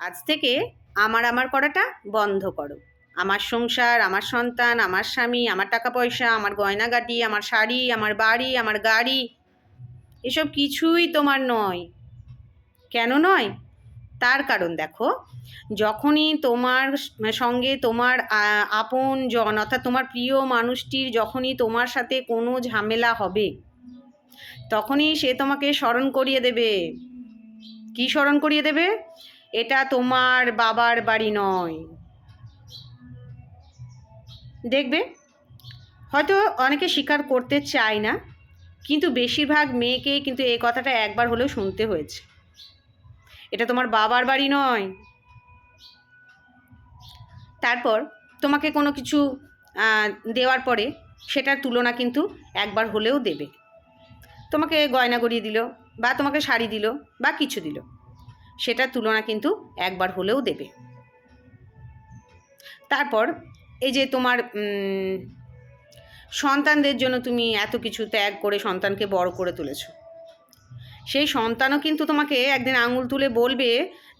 আজ থেকে আমার আমার করাটা বন্ধ করো। আমার সংসার, আমার সন্তান, আমার স্বামী, আমার টাকা পয়সা আমার গয়নাগাটি, আমার শাড়ি, আমার বাড়ি, আমার গাড়ি, এসব কিছুই তোমার নয়। কেন নয়? তার কারণ দেখো, যখনই তোমার সঙ্গে তোমার আপন জন অর্থাৎ তোমার প্রিয় মানুষটির যখনই তোমার সাথে কোনো ঝামেলা হবে, তখনই সে তোমাকে স্মরণ করিয়ে দেবে। কি স্মরণ করিয়ে দেবে? এটা তোমার বাবার বাড়ি নয়। দেখবে, হয়তো অনেকে স্বীকার করতে চায় না, কিন্তু বেশিরভাগ মেয়েকে কিন্তু এই কথাটা একবার হলেও শুনতে হয়েছে। এটা তোমার বাবার বাড়ি নয়। তারপর তোমাকে কোনো কিছু দেওয়ার পরে সেটার তুলনা কিন্তু একবার হলেও দেবে। তোমাকে গয়না গড়িয়ে দিল, বা তোমাকে শাড়ি দিল, বা কিছু দিল। সেটার তুলনা কিন্তু একবার হলেও দেবে। তারপর এই যে তোমার সন্তানদের জন্য তুমি এত কিছু ত্যাগ করে সন্তানকে বড় করে তুলেছ। সেই সন্তানও কিন্তু তোমাকে একদিন আঙুল তুলে বলবে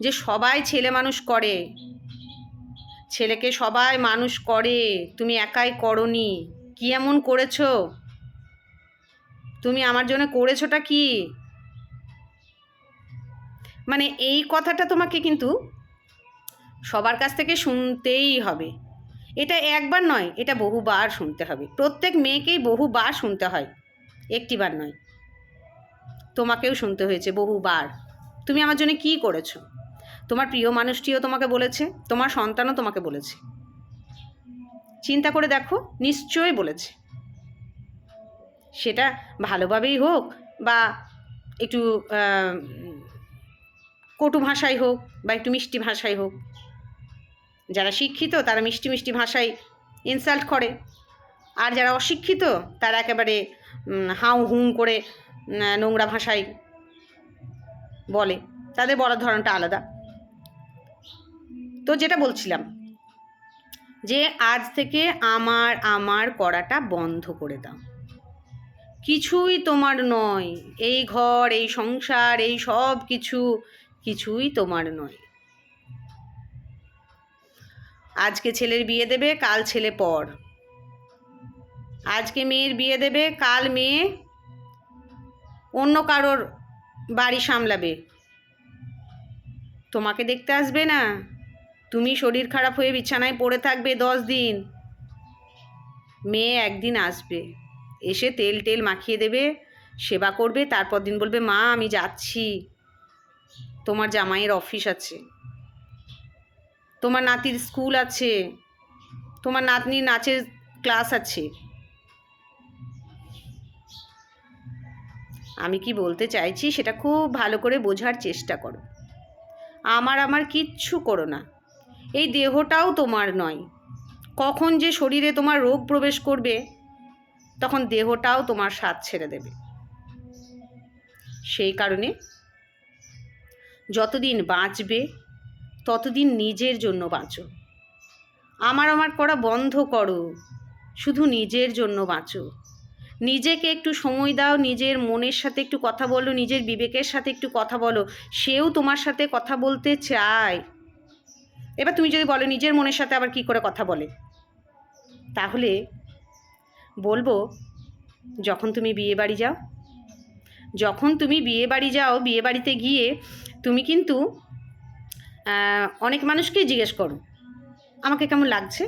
যে সবাই ছেলে মানুষ করে, ছেলেকে সবাই মানুষ করে, তুমি একাই করনি, কি এমন করেছ? তুমি আমার জন্য করেছোটা কি? মানে এই কথাটা তোমাকে কিন্তু সবার কাছ থেকে শুনতেই হবে। এটা একবার নয়, এটা বহুবার শুনতে হবে। প্রত্যেক মেয়েকেই বহুবার শুনতে হয়, একটিবার নয়। তোমাকেও শুনতে হয়েছে বহুবার। তুমি আমার জন্য কি করেছ? তোমার প্রিয় মানুষটিও তোমাকে বলেছে, তোমার সন্তানও তোমাকে বলেছে। চিন্তা করে দেখো, নিশ্চয়ই বলেছে। সেটা ভালোভাবেই হোক বা একটু কটু ভাষাই হোক বা একটু মিষ্টি ভাষাই হোক। যারা শিক্ষিত, তারা মিষ্টি মিষ্টি ভাষায় ইনসাল্ট করে। আর যারা অশিক্ষিত, তারা একেবারে হাউ হুঁ করে নোংরা ভাষায় বলে। তাদের বলার ধরনটা আলাদা। তো যেটা বলছিলাম, যে আজ থেকে আমার আমার করাটা বন্ধ করে দাও। কিছুই তোমার নয়। এই ঘর, এই সংসার, এই সব কিছু কিছুই তোমার নয়। আজকে ছেলের বিয়ে দেবে, কাল ছেলে পর। আজকে মেয়ের বিয়ে দেবে, কাল মেয়ে অন্য কারোর বাড়ি সামলাবে। তোমাকে দেখতে আসবে না? তুমি শরীর খারাপ হয়ে বিছানায় পড়ে থাকবে দশ দিন। মেয়ে একদিন আসবে, এসে তেল টেল মাখিয়ে দেবে, সেবা করবে, তারপর দিন বলবে, মা, আমি যাচ্ছি। তোমার জামাইয়ের অফিস আছে। তোমার নাতির স্কুল আছে। তোমার নাতনির নাচের ক্লাস আছে। আমি কি বলতে চাইছি, সেটা খুব ভালো করে বোঝার চেষ্টা করো। আমার আমার কিচ্ছু করো না। এই দেহটাও তোমার নয়। কখন যে শরীরে তোমার রোগ প্রবেশ করবে, তখন দেহটাও তোমার স্বাদ ছেড়ে দেবে। সেই কারণে যতদিন বাঁচবে, ততদিন নিজের জন্য বাঁচো। আমার আমার করা বন্ধ করো, শুধু নিজের জন্য বাঁচো। নিজেকে একটু সময় দাও, নিজের মনের সাথে একটু কথা বলো, নিজের বিবেকের সাথে একটু কথা বলো। সেও তোমার সাথে কথা বলতে চায়। এবার তুমি যদি বলো, নিজের মনের সাথে আবার কি করে কথা বলে? তাহলে বলব, যখন তুমি বিয়ে বাড়ি যাও, যখন তুমি বিয়ে বাড়ি যাও, বিয়ে বাড়িতে গিয়ে তুমি কিন্তু অনেক মানুষকেই জিজ্ঞেস করো, আমাকে কেমন লাগছে?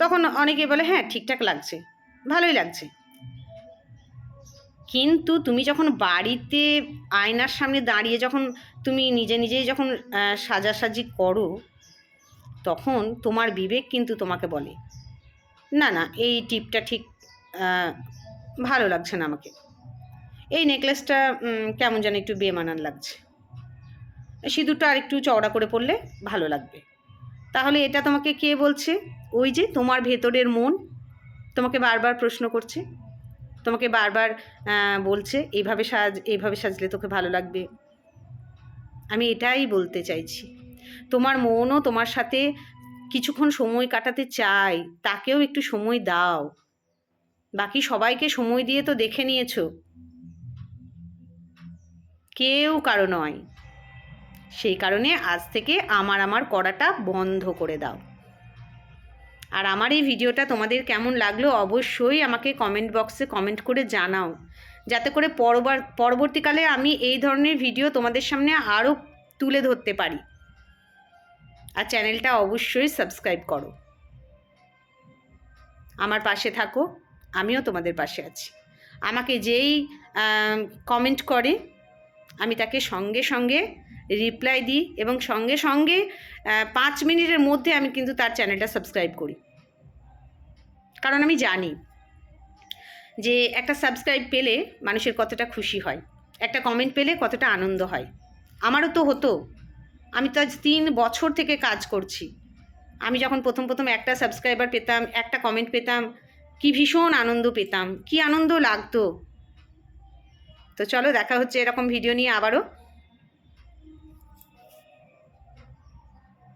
তখন অনেকে বলে হ্যাঁ ঠিকঠাক লাগছে, ভালোই লাগছে। কিন্তু তুমি যখন বাড়িতে আয়নার সামনে দাঁড়িয়ে যখন তুমি নিজে নিজেই যখন সাজাসাজি করো, তখন তোমার বিবেক কিন্তু তোমাকে বলে, না না, এই টিপটা ঠিক ভালো লাগছে না আমাকে। এই নেকলেসটা কেমন যেন একটু বেমানান লাগছে। সিঁদুরটা আর একটু চওড়া করে পরলে ভালো লাগবে। তাহলে এটা তোমাকে কে বলছে? ওই যে তোমার ভেতরের মন। তোমাকে বারবার প্রশ্ন করছে। তোমাকে বারবার বলছে, এইভাবে সাজ, এইভাবে সাজলে তোকে ভালো লাগবে। আমি এটাই বলতে চাইছি। তোমার মনও তোমার সাথে কিছুক্ষণ সময় কাটাতে চায়, তাকেও একটু সময় দাও। বাকি সবাইকে সময় দিয়ে তো দেখে নিয়েছো। কেউ কারও নয়। সেই কারণে আজ থেকে আমার আমার করাটা বন্ধ করে দাও। আর আমার এই ভিডিওটা তোমাদের কেমন লাগল অবশ্যই আমাকে কমেন্ট বক্সে কমেন্ট করে জানাও। যাতে করে পরবার, পরবর্তীকালে আমি এই ধরনের ভিডিও তোমাদের সামনে আরও তুলে ধরতে পারি। আর চ্যানেলটা অবশ্যই সাবস্ক্রাইব করো। আমার পাশে থাকো, আমিও তোমাদের পাশে আছি। আমাকে যেই কমেন্ট করে আমি তাকে সঙ্গে সঙ্গে রিপ্লাই দিই এবং সঙ্গে সঙ্গে পাঁচ মিনিটের মধ্যে আমি কিন্তু তার চ্যানেলটা সাবস্ক্রাইব করি। কারণ আমি জানি যে একটা সাবস্ক্রাইব পেলে মানুষের কতটা খুশি হয়, একটা কমেন্ট পেলে কতটা আনন্দ হয়। আমারও তো হতো। আমি তো আজ তিন বছর থেকে কাজ করছি। আমি যখন প্রথম প্রথম একটা সাবস্ক্রাইবার পেতাম, একটা কমেন্ট পেতাম, কি ভীষণ আনন্দ পেতাম, কি আনন্দ লাগতো। তো চলো দেখা হচ্ছে এরকম ভিডিও নিয়ে আবারও।